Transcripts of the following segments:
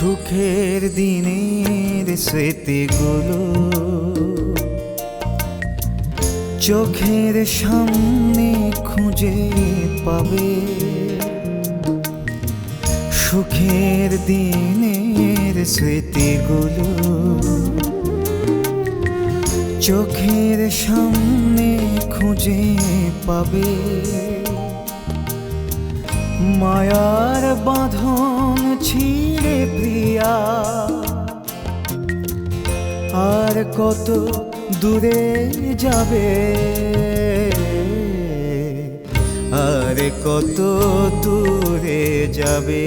সুখের দিনের স্মৃতিগুলো চোখের সামনে খুঁজে পাবে। সুখের দিনের স্মৃতিগুলো চোখের সামনে খুঁজে পাবে। মায়ার বাঁধন ছিঁড়ে প্রিয়া। আর কত দূরে যাবে? আর কত দূরে যাবে?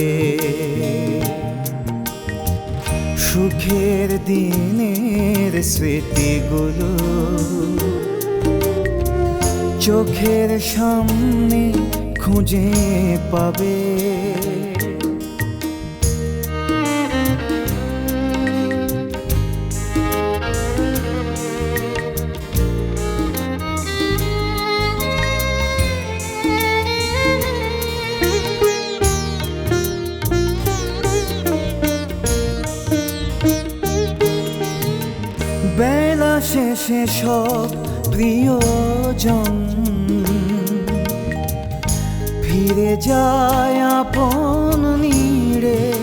সুখের দিনের স্মৃতিগুলো চোখের সামনে খুঁজে পাবে। বেলা শেষে সব প্রিয়জন ফিরে যায় আপন নিড়ে।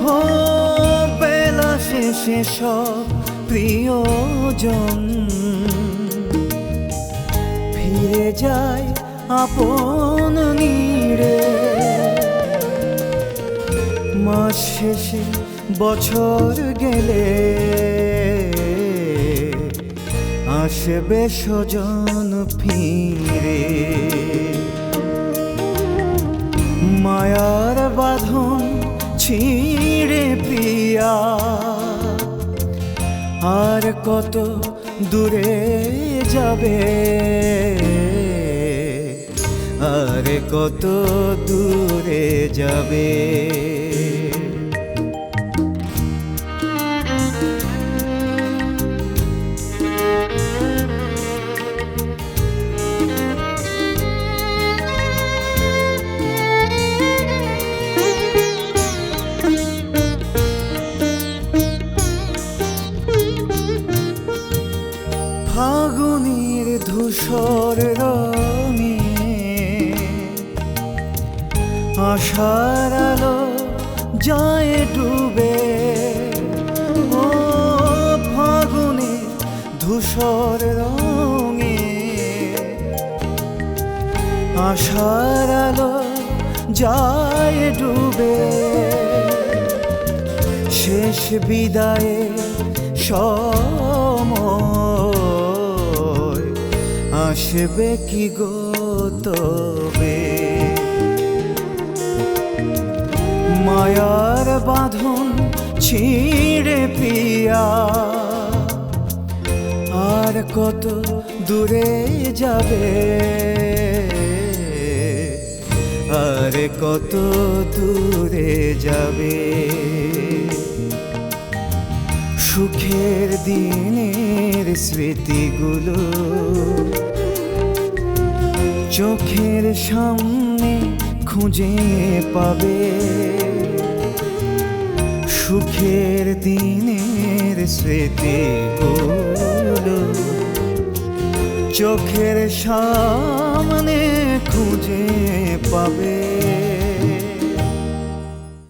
ও বেলা শেষে সব প্রিয়জন। ফিরে যায় আপন নিড়ে। মাস শেষে বছর গেলে আসবে স্বজন ফিরে। মায়ার বাঁধন ছিঁড়ে প্রিয়া আর কত দূরে যাবে? আর কত দূরে যাবে? ধূসর রঙে আশার আলো যায় ডুবে। ও ফাগুনে ধূসর রঙে আশার আলো যায় ডুবে। শেষ বিদায়ে সময় আসবে কি গো তবে? মায়ার বাঁধন ছিঁড়ে পিয়া, আর কত দূরে যাবে? আর কত দূরে যাবে? সুখের দিনের স্মৃতিগুলো চোখের সামনে খুঁজে পাবে। সুখের দিনের স্মৃতি চোখের সামনে খুঁজে পাবে।